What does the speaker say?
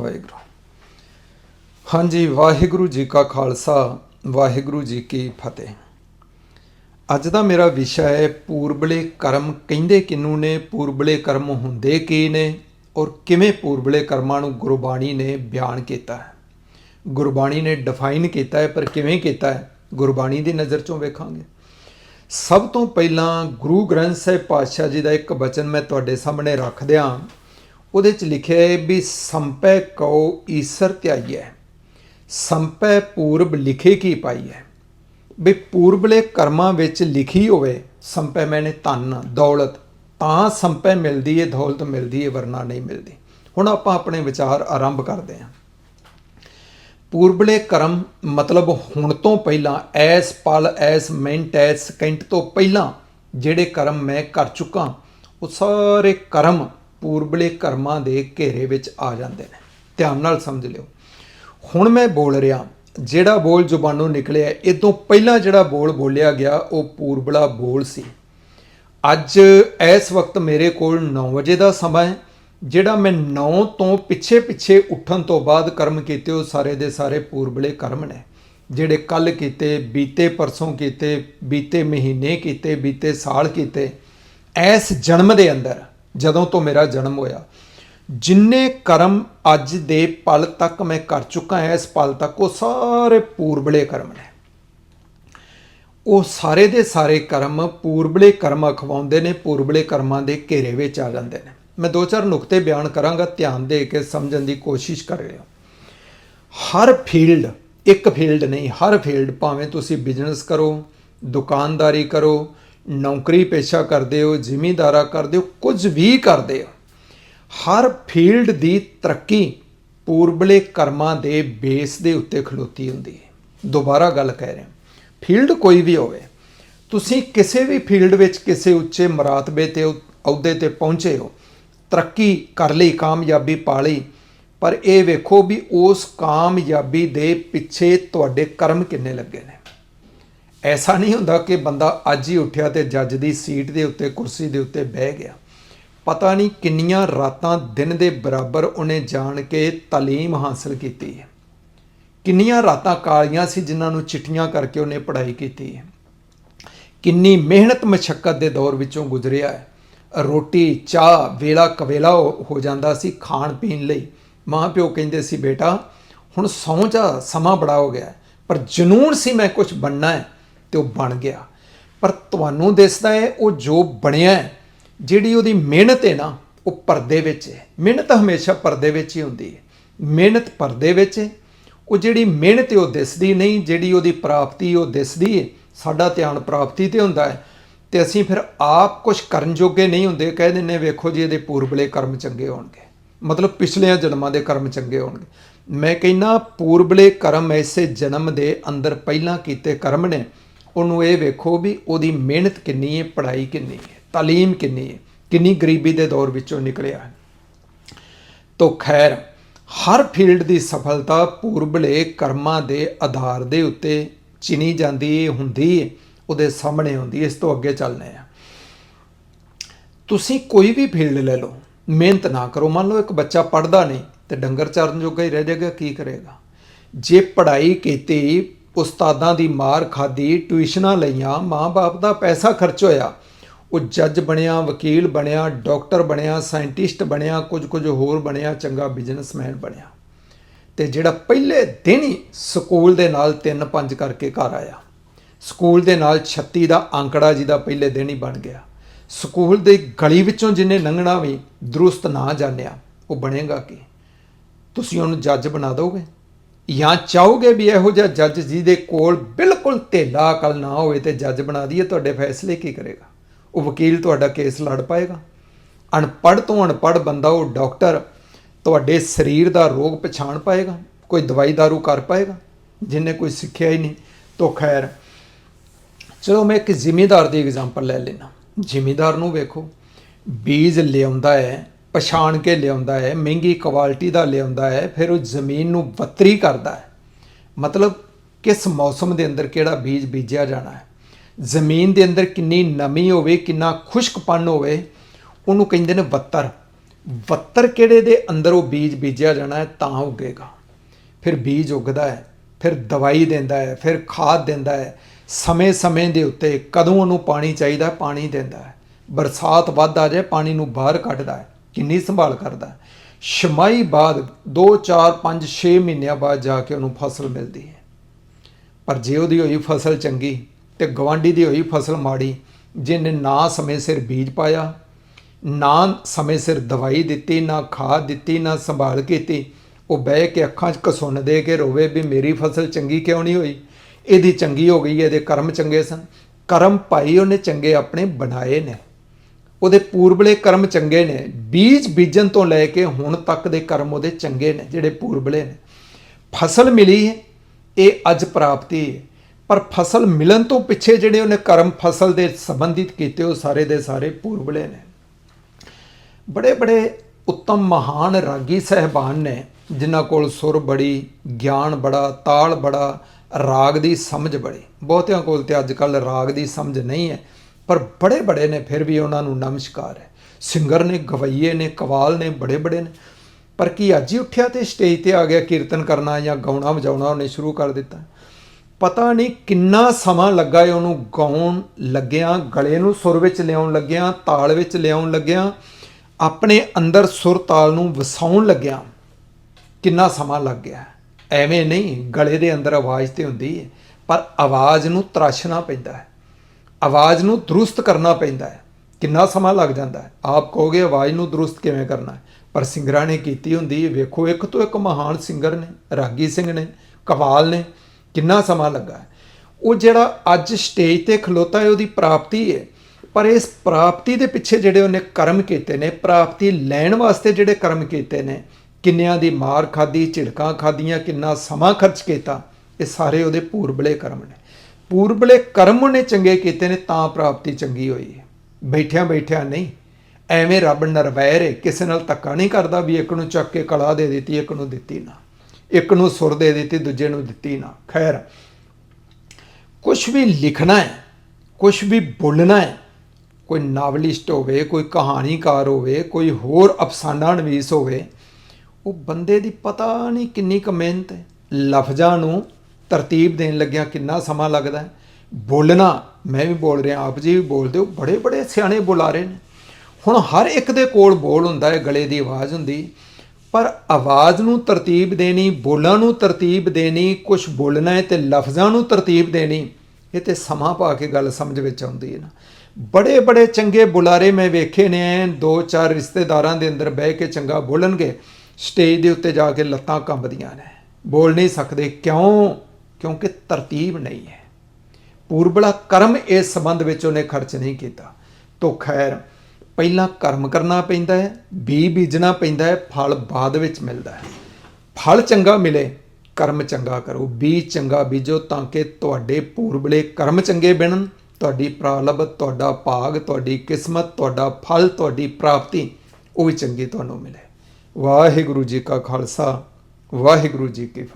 ਵਾਹਿਗੁਰੂ। ਹਾਂਜੀ, ਵਾਹਿਗੁਰੂ ਜੀ ਕਾ ਖਾਲਸਾ, ਵਾਹਿਗੁਰੂ ਜੀ ਕੀ ਫਤਿਹ। ਅੱਜ ਦਾ ਮੇਰਾ ਵਿਸ਼ਾ ਹੈ, ਪੂਰਬਲੇ ਕਰਮ ਕਹਿੰਦੇ ਕਿਨੂੰ ਨੇ, ਪੂਰਬਲੇ ਕਰਮ ਹੁੰਦੇ ਕੀ ਨੇ, ਔਰ ਕਿਵੇਂ ਪੂਰਬਲੇ ਕਰਮਾਂ ਨੂੰ ਗੁਰਬਾਣੀ ਨੇ ਬਿਆਨ ਕੀਤਾ ਹੈ। ਗੁਰਬਾਣੀ ਨੇ ਡਿਫਾਈਨ ਕੀਤਾ ਹੈ, ਪਰ ਕਿਵੇਂ ਕੀਤਾ ਹੈ, ਗੁਰਬਾਣੀ ਦੀ ਨਜ਼ਰ ਚੋਂ ਵੇਖਾਂਗੇ। ਸਭ ਤੋਂ ਪਹਿਲਾਂ ਗੁਰੂ ਗ੍ਰੰਥ ਸਾਹਿਬ ਪਾਤਸ਼ਾਹ ਜੀ ਦਾ ਇੱਕ ਬਚਨ ਮੈਂ ਤੁਹਾਡੇ ਸਾਹਮਣੇ ਰੱਖ ਦਿਆਂ। ਉਹਦੇ ਚ ਲਿਖਿਆ ਹੈ ਵੀ ਸੰਪੈ ਕਉ ਈਸਰ ਧਿਆਈਐ ਸੰਪੈ ਪੂਰਬ ਲਿਖੇ ਕੀ ਪਾਈਐ ਵੀ ਪੂਰਬਲੇ ਕਰਮਾਂ ਵਿੱਚ ਲਿਖੀ ਹੋਵੇ, ਸੰਪੈ ਮੈਨੇ ਧਨ, ਦੌਲਤ, ਤਾਂ ਸੰਪੈ ਮਿਲਦੀ ਹੈ ਦੌਲਤ ਮਿਲਦੀ ਹੈ ਵਰਨਾ ਨਹੀਂ ਮਿਲਦੀ। ਹੁਣ ਆਪਾਂ ਆਪਣੇ ਵਿਚਾਰ ਆਰੰਭ ਕਰਦੇ ਹਾਂ। ਪੂਰਬਲੇ ਕਰਮ ਮਤਲਬ ਹੁਣ ਤੋਂ ਪਹਿਲਾਂ, ਐਸ ਪਲ, ਐਸ ਮਿੰਟ, ਐਸ ਸਕਿੰਟ ਤੋਂ ਪਹਿਲਾਂ, ਜਿਹੜੇ ਕਰਮ ਮੈਂ ਕਰ ਚੁੱਕਾ, ਉਹ ਸਾਰੇ ਕਰਮ ਪੂਰਬਲੇ ਕਰਮਾਂ ਦੇ ਘੇਰੇ ਵਿੱਚ ਆ ਜਾਂਦੇ ਨੇ। ਧਿਆਨ ਨਾਲ ਸਮਝ ਲਿਓ। ਹੁਣ ਮੈਂ ਬੋਲ ਰਿਹਾ, ਜਿਹੜਾ ਬੋਲ ਜ਼ੁਬਾਨੋਂ ਨਿਕਲਿਆ ਇਹ ਤੋਂ ਪਹਿਲਾਂ ਜਿਹੜਾ ਬੋਲ ਬੋਲਿਆ ਗਿਆ, ਉਹ ਪੂਰਬਲਾ ਬੋਲ ਸੀ। ਅੱਜ ਇਸ ਵਕਤ ਮੇਰੇ ਕੋਲ 9 ਵਜੇ ਦਾ ਸਮਾਂ ਹੈ, ਜਿਹੜਾ ਮੈਂ 9 ਤੋਂ ਪਿੱਛੇ ਪਿੱਛੇ ਉੱਠਣ ਤੋਂ ਬਾਅਦ ਕਰਮ ਕੀਤੇ, ਉਹ ਸਾਰੇ ਦੇ ਸਾਰੇ ਪੂਰਬਲੇ ਕਰਮ ਨੇ। ਜਿਹੜੇ ਕੱਲ ਕੀਤੇ, ਬੀਤੇ, ਪਰਸੋਂ ਕੀਤੇ, ਬੀਤੇ ਮਹੀਨੇ ਕੀਤੇ, ਬੀਤੇ ਸਾਲ ਕੀਤੇ, ਇਸ ਜਨਮ ਦੇ ਅੰਦਰ ਜਦੋਂ ਤੋਂ ਮੇਰਾ ਜਨਮ ਹੋਇਆ, ਜਿੰਨੇ ਕਰਮ ਅੱਜ ਦੇ ਪਲ ਤੱਕ ਮੈਂ ਕਰ ਚੁੱਕਾ ਹਾਂ, ਇਸ ਪਲ ਤੱਕ ਉਹ ਸਾਰੇ ਪੂਰਬਲੇ ਕਰਮ ਨੇ। ਉਹ ਸਾਰੇ ਦੇ ਸਾਰੇ ਕਰਮ ਪੂਰਬਲੇ ਕਰਮ ਅਖਵਾਉਂਦੇ ਨੇ, ਪੂਰਬਲੇ ਕਰਮਾਂ ਦੇ ਘੇਰੇ ਵਿੱਚ ਆ ਜਾਂਦੇ ਨੇ। ਮੈਂ ਦੋ ਚਾਰ ਨੁਕਤੇ ਬਿਆਨ ਕਰਾਂਗਾ, ਧਿਆਨ ਦੇ ਕੇ ਸਮਝਣ ਦੀ ਕੋਸ਼ਿਸ਼ ਕਰ ਕਰਿਓ ਹਰ ਫੀਲਡ, ਇੱਕ ਫੀਲਡ ਨਹੀਂ, ਹਰ ਫੀਲਡ ਭਾਵੇਂ ਤੁਸੀਂ ਬਿਜ਼ਨਸ ਕਰੋ, ਦੁਕਾਨਦਾਰੀ ਕਰੋ ਨੌਕਰੀ ਪੇਸ਼ਾ ਕਰਦੇ ਹੋ, ਜ਼ਿਮੀਂਦਾਰਾ ਕਰਦੇ ਹੋ, ਕੁਝ ਵੀ ਕਰਦੇ ਹੋ, ਹਰ ਫੀਲਡ ਦੀ ਤਰੱਕੀ ਪੂਰਬਲੇ ਕਰਮਾਂ ਦੇ ਬੇਸ ਦੇ ਉੱਤੇ ਖਲੋਤੀ ਹੁੰਦੀ ਹੈ। ਦੁਬਾਰਾ ਗੱਲ ਕਹਿ ਰਿਹਾ ਫੀਲਡ ਕੋਈ ਵੀ ਹੋਵੇ, ਤੁਸੀਂ ਕਿਸੇ ਵੀ ਫੀਲਡ ਵਿੱਚ ਕਿਸੇ ਉੱਚੇ ਮਰਾਤਬੇ ਤੇ ਅਹੁਦੇ ਤੇ ਪਹੁੰਚੇ ਹੋ, ਤਰੱਕੀ ਕਰ ਲਈ, ਕਾਮਯਾਬੀ ਪਾ ਲਈ, ਪਰ ਇਹ ਵੇਖੋ ਵੀ ਉਸ ਕਾਮਯਾਬੀ ਦੇ ਪਿੱਛੇ ਤੁਹਾਡੇ ਕਰਮ ਕਿੰਨੇ ਲੱਗੇ ਨੇ। ਐਸਾ ਨਹੀਂ ਹੁੰਦਾ ਕਿ ਬੰਦਾ ਅੱਜ ਹੀ ਉੱਠਿਆ ਤੇ ਜੱਜ ਦੀ ਸੀਟ ਦੇ ਉੱਤੇ ਕੁਰਸੀ ਦੇ ਉੱਤੇ ਬਹਿ ਗਿਆ ਪਤਾ ਨਹੀਂ ਕਿੰਨੀਆਂ ਰਾਤਾਂ ਦਿਨ ਦੇ ਬਰਾਬਰ ਉਹਨੇ ਜਾਣ ਕੇ تعلیم ਹਾਸਲ ਕੀਤੀ ਹੈ ਕਿੰਨੀਆਂ ਰਾਤਾਂ ਕਾਲੀਆਂ ਸੀ ਜਿਨ੍ਹਾਂ ਨੂੰ ਚਿੱਠੀਆਂ ਕਰਕੇ ਉਹਨੇ ਪੜ੍ਹਾਈ ਕੀਤੀ ਹੈ ਕਿੰਨੀ ਮਿਹਨਤ ਮਸ਼ੱਕਤ ਦੇ ਦੌਰ ਵਿੱਚੋਂ ਗੁਜ਼ਰਿਆ ਹੈ ਰੋਟੀ ਚਾਹ ਵੇਲਾ ਕਵੇਲਾ ਹੋ ਜਾਂਦਾ ਸੀ ਖਾਣ ਪੀਣ ਲਈ ਮਾਂ ਪਿਓ ਕਹਿੰਦੇ ਸੀ ਬੇਟਾ ਹੁਣ ਸੌਂ ਜਾ ਸਮਾਂ ਬੜਾ ਹੋ ਗਿਆ ਪਰ ਜਨੂਨ ਸੀ ਮੈਂ ਕੁਝ ਬਣਨਾ ਹੈ ਤੇ ਉਹ ਬਣ ਗਿਆ। ਪਰ ਤੁਹਾਨੂੰ ਦਿਸਦਾ ਹੈ, ਉਹ ਜੋ ਬਣਿਆ ਹੈ, ਜਿਹੜੀ ਉਹਦੀ ਮਿਹਨਤ ਹੈ ਨਾ, ਉਹ ਪਰਦੇ ਵਿੱਚ ਹੈ। ਮਿਹਨਤ ਹਮੇਸ਼ਾ ਪਰਦੇ ਵਿੱਚ ਹੀ ਹੁੰਦੀ ਹੈ। ਮਿਹਨਤ ਪਰਦੇ ਵਿੱਚ ਹੈ। ਉਹ ਜਿਹੜੀ ਮਿਹਨਤ ਹੈ, ਉਹ ਦਿਸਦੀ ਨਹੀਂ, ਜਿਹੜੀ ਉਹਦੀ ਪ੍ਰਾਪਤੀ ਉਹ ਦਿਸਦੀ ਹੈ। ਸਾਡਾ ਧਿਆਨ ਪ੍ਰਾਪਤੀ ਤੇ ਹੁੰਦਾ ਹੈ। ਤੇ ਅਸੀਂ ਫਿਰ ਆਪ ਕੁਝ ਕਰਨ ਜੋਗੇ ਨਹੀਂ ਹੁੰਦੇ। ਕਹਿ ਦਿੰਨੇ ਵੇਖੋ ਜੀ, ਇਹਦੇ ਪੂਰਬਲੇ ਕਰਮ ਚੰਗੇ ਹੋਣਗੇ। ਮਤਲਬ ਪਿਛਲੇ ਜਨਮਾਂ ਦੇ ਕਰਮ ਚੰਗੇ ਹੋਣਗੇ। ਮੈਂ ਕਹਿੰਨਾ ਪੂਰਬਲੇ ਕਰਮ ਐਸੇ ਜਨਮ ਦੇ ਅੰਦਰ ਪਹਿਲਾਂ ਕੀਤੇ ਕਰਮ ਨੇ ਉਹਨੂੰ ਇਹ ਵੇਖੋ ਵੀ ਉਹਦੀ ਮਿਹਨਤ ਕਿੰਨੀ ਹੈ, ਪੜ੍ਹਾਈ ਕਿੰਨੀ ਹੈ, ਤਾਲੀਮ ਕਿੰਨੀ ਹੈ, ਕਿੰਨੀ ਗਰੀਬੀ ਦੇ ਦੌਰ ਵਿੱਚੋਂ ਨਿਕਲਿਆ ਹੈ। ਤੋ ਖੈਰ, ਹਰ ਫੀਲਡ ਦੀ ਸਫਲਤਾ ਪੂਰਬਲੇ ਕਰਮਾਂ ਦੇ ਆਧਾਰ ਦੇ ਉੱਤੇ ਚਿਣੀ ਜਾਂਦੀ ਹੁੰਦੀ ਹੈ, ਉਹਦੇ ਸਾਹਮਣੇ ਹੁੰਦੀ ਇਸ ਤੋਂ ਅੱਗੇ ਚੱਲਨੇ ਆ ਤੁਸੀਂ ਕੋਈ ਵੀ ਫੀਲਡ ਲੈ ਲਓ, ਮਿਹਨਤ ਨਾ ਕਰੋ। ਮੰਨ ਲਓ ਇੱਕ ਬੱਚਾ ਪੜਦਾ ਨਹੀਂ ਤੇ ਡੰਗਰ ਚਾਰਨ ਜੋਗਾ ਹੀ ਰਹਿ ਜਾਏਗਾ, ਕੀ ਕਰੇਗਾ? ਜੇ ਪੜ੍ਹਾਈ ਕੀਤੀ ਉਸਤਾਦਾਂ ਦੀ ਮਾਰ ਖਾਦੀ ਟਿਊਸ਼ਨਾਂ ਲਈਆਂ, ਮਾਂ-ਬਾਪ ਦਾ ਪੈਸਾ ਖਰਚ ਹੋਇਆ। ਉਹ ਜੱਜ ਬਣਿਆ, ਵਕੀਲ ਬਣਿਆ, ਡਾਕਟਰ ਬਣਿਆ, ਸਾਇੰਟਿਸਟ ਬਣਿਆ ਕੁਝ ਕੁਝ ਹੋਰ ਬਣਿਆ, ਚੰਗਾ ਬਿਜ਼ਨਸਮੈਨ ਬਣਿਆ। ਤੇ ਜਿਹੜਾ ਪਹਿਲੇ ਦਿਨ ਹੀ ਸਕੂਲ ਦੇ ਨਾਲ 3-5 ਕਰਕੇ ਘਰ ਆਇਆ। ਸਕੂਲ ਦੇ ਨਾਲ 36 ਦਾ ਅੰਕੜਾ ਜੀ ਦਾ ਪਹਿਲੇ ਦਿਨ ਹੀ ਬਣ ਗਿਆ। ਸਕੂਲ ਦੇ ਗਲੀ ਵਿੱਚੋਂ ਜਿੰਨੇ ਲੰਘਣਾ ਵੀ, ਦਰੁਸਤ ਨਾ ਜਾਣਿਆ, ਉਹ ਬਣੇਗਾ ਕੀ? ਤੁਸੀਂ ਉਹਨੂੰ ਜੱਜ ਬਣਾ ਦੋਗੇ? ਜਾਂ ਚਾਹੋਗੇ ਵੀ ਇਹੋ ਜਿਹਾ ਜੱਜ ਜੀ ਦੇ ਕੋਲ ਬਿਲਕੁਲ ਢੇਲਾ ਅਕਲ ਨਾ ਹੋਵੇ ਤੇ ਜੱਜ ਬਣਾ ਦਈਏ, ਤੁਹਾਡੇ ਫੈਸਲੇ ਕੀ ਕਰੇਗਾ? ਉਹ ਵਕੀਲ ਤੁਹਾਡਾ ਕੇਸ ਲੜ ਪਾਏਗਾ। ਅਨਪੜ੍ਹ ਤੋਂ ਅਨਪੜ੍ਹ ਬੰਦਾ ਉਹ ਡਾਕਟਰ ਤੁਹਾਡੇ ਸਰੀਰ ਦਾ ਰੋਗ ਪਛਾਣ ਪਾਏਗਾ, ਕੋਈ ਦਵਾਈ ਦਾਰੂ ਕਰ ਪਾਏਗਾ ਜਿੰਨੇ ਕੋਈ ਸਿੱਖਿਆ ਹੀ ਨਹੀਂ। ਤੋਂ ਖੈਰ, ਚਲੋ ਮੈਂ ਇੱਕ ਜ਼ਿਮੀਦਾਰ ਦੀ ਐਗਜ਼ਾਮਪਲ ਲੈ ਲੈਣਾ ਜ਼ਿਮੀਦਾਰ ਨੂੰ ਵੇਖੋ, ਬੀਜ ਲਿਆਉਂਦਾ ਹੈ ਪਛਾਣ ਕੇ ਲਿਆਉਂਦਾ ਹੈ, ਮਹਿੰਗੀ ਕੁਆਲਿਟੀ ਦਾ ਲਿਆਉਂਦਾ ਹੈ, ਫਿਰ ਉਹ ਜ਼ਮੀਨ ਨੂੰ ਬੱਤਰੀ ਕਰਦਾ ਹੈ। ਮਤਲਬ ਕਿਸ ਮੌਸਮ ਦੇ ਅੰਦਰ ਕਿਹੜਾ ਬੀਜ ਬੀਜਿਆ ਜਾਣਾ ਹੈ? ਜ਼ਮੀਨ ਦੇ ਅੰਦਰ ਕਿੰਨੀ ਨਮੀ ਹੋਵੇ, ਕਿੰਨਾ ਖੁਸ਼ਕਪਨ ਹੋਵੇ, ਉਹਨੂੰ ਕਹਿੰਦੇ ਨੇ ਵੱਤਰ। ਵੱਤਰ ਕਿਹੜੇ ਦੇ ਅੰਦਰ ਉਹ ਬੀਜ ਬੀਜਿਆ ਜਾਣਾ ਹੈ, ਤਾਂ ਉੱਗੇਗਾ। ਫਿਰ ਬੀਜ ਉੱਗਦਾ ਹੈ, ਫਿਰ ਦਵਾਈ ਦਿੰਦਾ ਹੈ, ਫਿਰ ਖਾਦ ਦਿੰਦਾ ਹੈ। ਸਮੇਂ-ਸਮੇਂ ਦੇ ਉੱਤੇ ਕਦੋਂ ਉਹਨੂੰ ਪਾਣੀ ਚਾਹੀਦਾ ਪਾਣੀ ਦਿੰਦਾ ਹੈ। ਬਰਸਾਤ ਵੱਧ ਆ ਜਾਏ, ਪਾਣੀ ਨੂੰ ਬਾਹਰ ਕੱਢਦਾ ਹੈ। ਕਿੰਨੀ ਸੰਭਾਲ ਕਰਦਾ ਹੈ। ਛਮਾਈ ਬਾਅਦ 2 4 5 6 ਮਹੀਨਿਆਂ ਬਾਅਦ ਜਾ ਕੇ ਉਹਨੂੰ ਫਸਲ ਮਿਲਦੀ ਹੈ। ਪਰ ਜੇ ਉਹਦੀ ਹੋਈ ਫਸਲ ਚੰਗੀ ਤੇ ਗਵਾਂਢੀ ਦੀ ਹੋਈ ਫਸਲ ਮਾੜੀ, ਜਿਹਨੇ ਨਾ ਸਮੇਂ ਸਿਰ ਬੀਜ ਪਾਇਆ, ਨਾ ਸਮੇਂ ਸਿਰ ਦਵਾਈ ਦਿੱਤੀ, ਨਾ ਖਾਦ ਦਿੱਤੀ, ਨਾ ਸੰਭਾਲ ਕੀਤੀ, ਉਹ ਬਹਿ ਕੇ ਅੱਖਾਂ 'ਚ ਕਸੁੰਨ ਦੇ ਕੇ ਰੋਵੇ ਵੀ ਮੇਰੀ ਫਸਲ ਚੰਗੀ ਕਿਉਂ ਨਹੀਂ ਹੋਈ? ਇਹਦੀ ਚੰਗੀ ਹੋ ਗਈ, ਇਹਦੇ ਕਰਮ ਚੰਗੇ ਸਨ। ਕਰਮ ਭਾਈ ਉਹਨੇ ਚੰਗੇ ਆਪਣੇ ਬਣਾਏ ਨੇ। ਉਹਦੇ ਪੂਰਬਲੇ ਕਰਮ ਚੰਗੇ ਨੇ, ਬੀਜ ਬੀਜਣ ਤੋਂ ਲੈ ਕੇ ਹੁਣ ਤੱਕ ਦੇ ਕਰਮ ਉਹਦੇ ਚੰਗੇ ਨੇ, ਜਿਹੜੇ ਪੂਰਬਲੇ ਨੇ। ਫਸਲ ਮਿਲੀ ਹੈ, ਇਹ ਅੱਜ ਪ੍ਰਾਪਤੀ ਹੈ। ਪਰ ਫਸਲ ਮਿਲਣ ਤੋਂ ਪਿੱਛੇ ਜਿਹੜੇ ਉਹਨੇ ਕਰਮ ਫਸਲ ਦੇ ਸੰਬੰਧਿਤ ਕੀਤੇ, ਉਹ ਸਾਰੇ ਦੇ ਸਾਰੇ ਪੂਰਬਲੇ ਨੇ। ਬੜੇ ਬੜੇ ਉੱਤਮ ਮਹਾਨ ਰਾਗੀ ਸਹਿਬਾਨ ਨੇ, ਜਿਨ੍ਹਾਂ ਕੋਲ ਸੁਰ ਬੜੀ, ਗਿਆਨ ਬੜਾ, ਤਾਲ ਬੜਾ, ਰਾਗ ਦੀ ਸਮਝ ਬੜੀ। ਬਹੁਤਿਆਂ ਕੋਲ ਤੇ ਅੱਜ ਕੱਲ ਰਾਗ ਦੀ ਸਮਝ ਨਹੀਂ ਹੈ। ਪਰ ਬੜੇ ਬੜੇ ਨੇ ਫਿਰ ਵੀ ਉਹਨਾਂ ਨੂੰ ਨਮਸਕਾਰ ਹੈ। ਸਿੰਗਰ ਨੇ, ਗਵਈਏ ਨੇ, ਕਵਾਲ ਨੇ, ਬੜੇ ਬੜੇ ਨੇ। ਪਰ ਕੀ ਅੱਜ ਹੀ ਉੱਠਿਆ ਤੇ ਸਟੇਜ ਤੇ ਆ ਗਿਆ ਕੀਰਤਨ ਕਰਨਾ ਜਾਂ ਗਾਉਣਾ ਵਜਾਉਣਾ ਉਹਨੇ ਸ਼ੁਰੂ ਕਰ ਦਿੱਤਾ। ਪਤਾ ਨਹੀਂ ਕਿੰਨਾ ਸਮਾਂ ਲੱਗਾ ਏ ਉਹਨੂੰ ਗਾਉਣ ਲੱਗਿਆਂ, ਗਲੇ ਨੂੰ ਸੁਰ ਵਿੱਚ ਲਿਆਉਣ ਲੱਗਿਆਂ, ਤਾਲ ਵਿੱਚ ਲਿਆਉਣ ਲੱਗਿਆਂ, ਆਪਣੇ ਅੰਦਰ ਸੁਰ ਤਾਲ ਨੂੰ ਵਸਾਉਣ ਲੱਗਿਆਂ। ਕਿੰਨਾ ਸਮਾਂ ਲੱਗ ਗਿਆ। ਐਵੇਂ ਨਹੀਂ, ਗਲੇ ਦੇ ਅੰਦਰ ਆਵਾਜ਼ ਤੇ ਹੁੰਦੀ ਹੈ ਪਰ ਆਵਾਜ਼ ਨੂੰ ਤਰਾਸ਼ਣਾ ਪੈਂਦਾ ਹੈ। ਆਵਾਜ਼ ਨੂੰ ਦਰੁਸਤ ਕਰਨਾ ਪੈਂਦਾ ਹੈ। ਕਿੰਨਾ ਸਮਾਂ ਲੱਗ ਜਾਂਦਾ ਹੈ? ਆਪ ਕਹੋਗੇ, ਆਵਾਜ਼ ਨੂੰ ਦਰੁਸਤ ਕਿਵੇਂ ਕਰਨਾ ਹੈ? ਪਰ ਸਿੰਗਰਾਂ ਨੇ ਕੀਤੀ ਹੁੰਦੀ, ਵੇਖੋ, ਇੱਕ ਤੋਂ ਇੱਕ ਮਹਾਨ ਸਿੰਗਰ ਨੇ, ਰਾਗੀ ਸਿੰਘ ਨੇ, ਕਵਾਲ ਨੇ, ਕਿੰਨਾ ਸਮਾਂ ਲੱਗਾ ਉਹ ਜਿਹੜਾ ਅੱਜ ਸਟੇਜ ਤੇ ਖਲੋਤਾ ਹੈ, ਉਹਦੀ ਪ੍ਰਾਪਤੀ ਹੈ। ਪਰ ਇਸ ਪ੍ਰਾਪਤੀ ਦੇ ਪਿੱਛੇ ਜਿਹੜੇ ਉਹਨੇ ਕਰਮ ਕੀਤੇ ਨੇ, ਪ੍ਰਾਪਤੀ ਲੈਣ ਵਾਸਤੇ ਜਿਹੜੇ ਕਰਮ ਕੀਤੇ ਨੇ, ਕਿੰਨਿਆਂ ਦੀ ਮਾਰ ਖਾਦੀ ਝਿੜਕਾਂ ਖਾਦੀਆਂ ਕਿੰਨਾ ਸਮਾਂ ਖਰਚ ਕੀਤਾ, ਇਹ ਸਾਰੇ ਉਹਦੇ ਪੂਰਬਲੇ ਕਰਮ ਨੇ। ਪੂਰਬਲੇ ਕਰਮ ਉਹਨੇ ਚੰਗੇ ਕੀਤੇ ਨੇ, ਤਾਂ ਪ੍ਰਾਪਤੀ ਚੰਗੀ ਹੋਈ ਹੈ। ਬੈਠਿਆਂ ਬੈਠਿਆਂ ਨਹੀਂ, ਐਵੇਂ ਰੱਬ ਨਰਵੈਰ ਹੈ ਕਿਸੇ ਨਾਲ ਧੱਕਾ ਨਹੀਂ ਕਰਦਾ ਵੀ ਇੱਕ ਨੂੰ ਚੱਕ ਕੇ ਕਲਾ ਦੇ ਦਿੱਤੀ, ਇੱਕ ਨੂੰ ਦਿੱਤੀ ਨਾ। ਇੱਕ ਨੂੰ ਸੁਰ ਦੇ ਦਿੱਤੀ, ਦੂਜੇ ਨੂੰ ਦਿੱਤੀ ਨਾ। ਖੈਰ ਕੁਝ ਵੀ ਲਿਖਣਾ ਹੈ ਕੁਝ ਵੀ ਬੋਲਣਾ ਹੈ, ਕੋਈ ਨਾਵਲਿਸਟ ਹੋਵੇ, ਕੋਈ ਕਹਾਣੀਕਾਰ ਹੋਵੇ, ਕੋਈ ਹੋਰ ਅਫਸਾਨਾ ਨਵੀਸ ਹੋਵੇ, ਉਹ ਬੰਦੇ ਦੀ ਪਤਾ ਨਹੀਂ ਕਿੰਨੀ ਕੁ ਮਿਹਨਤ ਹੈ। ਲਫ਼ਜ਼ਾਂ ਨੂੰ ਤਰਤੀਬ ਦੇਣ ਲੱਗਿਆ ਕਿੰਨਾ ਸਮਾਂ ਲੱਗਦਾ ਬੋਲਣਾ, ਮੈਂ ਵੀ ਬੋਲ ਰਿਹਾ, ਆਪ ਜੀ ਵੀ ਬੋਲਦੇ ਹੋ, ਬੜੇ ਬੜੇ ਸਿਆਣੇ ਬੁਲਾਰੇ ਨੇ। ਹੁਣ ਹਰ ਇੱਕ ਦੇ ਕੋਲ ਬੋਲ ਹੁੰਦਾ ਹੈ, ਗਲੇ ਦੀ ਆਵਾਜ਼ ਹੁੰਦੀ। ਪਰ ਆਵਾਜ਼ ਨੂੰ ਤਰਤੀਬ ਦੇਣੀ, ਬੋਲਾਂ ਨੂੰ ਤਰਤੀਬ ਦੇਣੀ ਕੁਝ ਬੋਲਣਾ ਹੈ ਤੇ ਲਫ਼ਜ਼ਾਂ ਨੂੰ ਤਰਤੀਬ ਦੇਣੀ, ਇਹ ਤੇ ਸਮਾਂ ਪਾ ਕੇ ਗੱਲ ਸਮਝ ਵਿੱਚ ਆਉਂਦੀ ਹੈ ਨਾ। ਬੜੇ ਬੜੇ ਚੰਗੇ ਬੁਲਾਰੇ ਮੈਂ ਵੇਖੇ ਨੇ, ਦੋ ਚਾਰ ਰਿਸ਼ਤੇਦਾਰਾਂ ਦੇ ਅੰਦਰ ਬਹਿ ਕੇ ਚੰਗਾ ਬੋਲਣਗੇ, ਸਟੇਜ ਦੇ ਉੱਤੇ ਜਾ ਕੇ ਲੱਤਾਂ ਕੰਬਦੀਆਂ ਨੇ। ਬੋਲ ਨਹੀਂ ਸਕਦੇ, ਕਿਉਂ? ਕਿਉਂਕਿ ਤਰਤੀਬ ਨਹੀਂ ਹੈ। ਪੂਰਬਲਾ ਕਰਮ ਇਸ ਸੰਬੰਧ ਵਿੱਚ ਉਹਨੇ ਖਰਚ ਨਹੀਂ ਕੀਤਾ। ਤੋ ਖੈਰ, ਪਹਿਲਾਂ ਕਰਮ ਕਰਨਾ ਪੈਂਦਾ ਹੈ ਬੀ ਬੀਜਣਾ ਪੈਂਦਾ ਹੈ, ਫਲ ਬਾਅਦ ਵਿੱਚ ਮਿਲਦਾ ਹੈ। ਫਲ ਚੰਗਾ ਮਿਲੇ, ਕਰਮ ਚੰਗਾ ਕਰੋ। ਬੀ ਚੰਗਾ ਬੀਜੋ ਤਾਂ ਕਿ ਤੁਹਾਡੇ ਪੂਰਬਲੇ ਕਰਮ ਚੰਗੇ ਬਣਨ। ਤੁਹਾਡੀ ਪ੍ਰਾਲਬ ਤੁਹਾਡਾ ਭਾਗ, ਤੁਹਾਡੀ ਕਿਸਮਤ, ਤੁਹਾਡਾ ਫਲ, ਤੁਹਾਡੀ ਪ੍ਰਾਪਤੀ, ਉਹ ਵੀ ਚੰਗੀ ਤੁਹਾਨੂੰ ਮਿਲੇ। ਵਾਹਿਗੁਰੂ ਜੀ ਕਾ ਖਾਲਸਾ, ਵਾਹਿਗੁਰੂ ਜੀ ਕੀ ਫਤਿਹ।